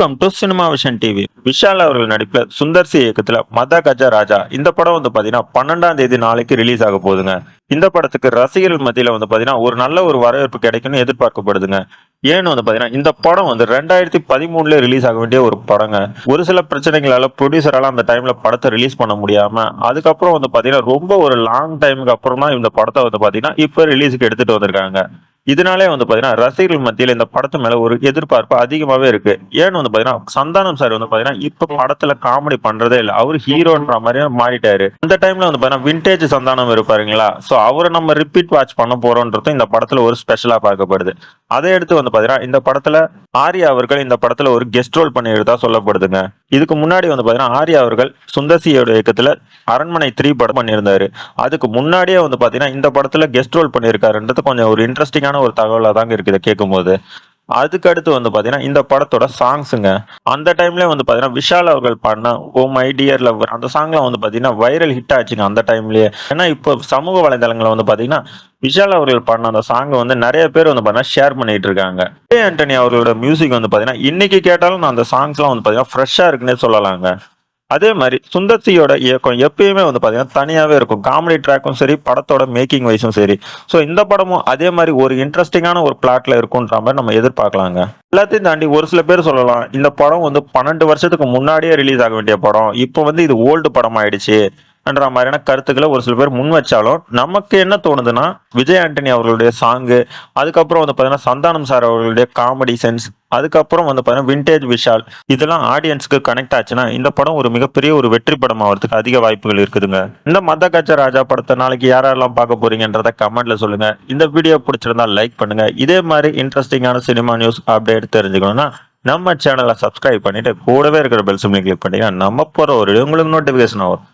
Welcome to cinema vision TV Vishal அவர்கள் நடிப்பில் Sundar C இயக்கத்துல மத கஜ ராஜா. இந்த படம் வந்து பாத்தீங்கன்னா பன்னெண்டாம் தேதி நாளைக்கு ரிலீஸ் ஆக போகுதுங்க. இந்த படத்துக்கு ரசிகர்கள் மத்தியில வந்து பாத்தீங்கன்னா ஒரு நல்ல ஒரு வரவேற்பு கிடைக்கும்னு எதிர்பார்க்கப்படுதுங்க. ஏன்னு வந்து பாத்தீங்கன்னா இந்த படம் வந்து ரெண்டாயிரத்தி பதிமூணுல ரிலீஸ் ஆக வேண்டிய ஒரு படங்க. ஒரு சில பிரச்சனைகளால ப்ரொடியூசரால அந்த டைம்ல படத்தை ரிலீஸ் பண்ண முடியாம அதுக்கப்புறம் வந்து பாத்தீங்கன்னா ரொம்ப ஒரு லாங் டைமுக்கு அப்புறம் தான் இந்த படத்தை வந்து பாத்தீங்கன்னா இப்ப ரிலீஸுக்கு எடுத்துட்டு வந்திருக்காங்க. இதனாலே வந்து பாத்தீங்கன்னா ரசிகர்கள் மத்தியில இந்த படத்து மேல ஒரு எதிர்பார்ப்பு அதிகமாவே இருக்கு. ஏன்னு வந்து பாத்தீங்கன்னா சந்தானம் சார் வந்து பாத்தீங்கன்னா இப்போ படத்துல காமெடி பண்றதே இல்ல. அவர் ஹீரோன்ற மாதிரி மாறிட்டாரு. அந்த டைம்ல வந்து பாத்தீங்கன்னா விண்டேஜ் சந்தானம் இருப்பாருங்களா சோ அவரை நம்ம ரிப்பீட் வாட்ச் பண்ண போகிறோன்றதும் இந்த படத்துல ஒரு ஸ்பெஷலாக பார்க்கப்படுது. அதை எடுத்து வந்து பாத்தீங்கன்னா இந்த படத்துல ஆர்யா அவர்கள் இந்த படத்துல ஒரு கெஸ்ட் ரோல் பண்ணியிருந்தா சொல்லப்படுதுங்க. இதுக்கு முன்னாடி வந்து பாத்தீங்கன்னா ஆர்யா அவர்கள் சுந்தர்சியோட இயக்கத்துல அரண்மனை த்ரீ படம் பண்ணியிருந்தாரு. அதுக்கு முன்னாடியே வந்து பாத்தீங்கன்னா இந்த படத்துல கெஸ்ட் ரோல் பண்ணியிருக்காருன்றது கொஞ்சம் ஒரு இன்ட்ரெஸ்டிங்கான ஒரு தகவலாக தாங்க இருக்குது கேட்கும்போது அதுக்கு அடுத்து வந்து பார்த்தீங்கன்னா இந்த படத்தோட சாங்ஸுங்க அந்த டைம்ல வந்து பார்த்தீங்கன்னா விஷால் அவர்கள் பாடின ஓ மை டியர் லவர் அந்த சாங்லாம் வந்து பார்த்தீங்கன்னா வைரல் ஹிட் ஆச்சுங்க அந்த டைம்லயே ஏன்னா இப்போ சமூக வலைதளங்களில் வந்து பார்த்தீங்கன்னா விஷால் அவர்கள் பாடின அந்த சாங்கை வந்து நிறைய பேர் வந்து பார்த்தீங்கன்னா ஷேர் பண்ணிட்டு இருக்காங்க. ஏ ஆண்டனி அவர்களோட மியூசிக் வந்து பார்த்தீங்கன்னா இன்னைக்கு கேட்டாலும் நான் அந்த சாங்ஸ்லாம் வந்து பார்த்தீங்கன்னா ஃப்ரெஷ்ஷாக இருக்குன்னே சொல்லலாங்க. அதே மாதிரி சுந்தர்சியோட இயக்கம் எப்பயுமே வந்து பார்த்தீங்கன்னா தனியாகவே இருக்கும். காமெடி ட்ராக்கும் சரி படத்தோட மேக்கிங் வைஸும் சரி. ஸோ இந்த படமும் அதே மாதிரி ஒரு இன்ட்ரெஸ்டிங்கான ஒரு பிளாட்ல இருக்குன்ற மாதிரி நம்ம எதிர்பார்க்கலாங்க. எல்லாத்தையும் தாண்டி ஒரு சில பேர் சொல்லலாம் இந்த படம் வந்து பன்னெண்டு வருஷத்துக்கு முன்னாடியே ரிலீஸ் ஆக வேண்டிய படம். இப்போ வந்து இது ஓல்டு படம் ஆயிடுச்சு என்ற மாதிரியான கருத்துக்களை ஒரு சில பேர் முன் வச்சாலும் நமக்கு என்ன தோணுதுன்னா விஜய் ஆண்டனி அவர்களுடைய சாங்கு அதுக்கப்புறம் வந்து பார்த்தீங்கன்னா சந்தானம் சார் அவர்களுடைய காமெடி சென்ஸ் அதுக்கப்புறம் வந்து பார்த்தீங்கன்னா விண்டேஜ் விஷால் இதெல்லாம் ஆடியன்ஸுக்கு கனெக்ட் ஆச்சுன்னா இந்த படம் ஒரு மிகப்பெரிய ஒரு வெற்றி படம் ஆகிறதுக்கு அதிக வாய்ப்புகள் இருக்குதுங்க. இந்த மத கச்ச ராஜா படத்தை நாளைக்கு யாரெல்லாம் பார்க்க போறீங்கன்றத கமெண்ட்ல சொல்லுங்க. இந்த வீடியோ பிடிச்சிருந்தா லைக் பண்ணுங்க. இதே மாதிரி இன்ட்ரெஸ்டிங்கான சினிமா நியூஸ் அப்டேட் தெரிஞ்சுக்கணும்னா நம்ம சேனலை சப்ஸ்கிரைப் பண்ணிட்டு கூடவே இருக்கிற பெல் சிம்லி கிளிக் பண்ணிங்கன்னா நம்ம போகிற ஒரு உங்களுக்கு நோட்டிஃபிகேஷன் வரும்.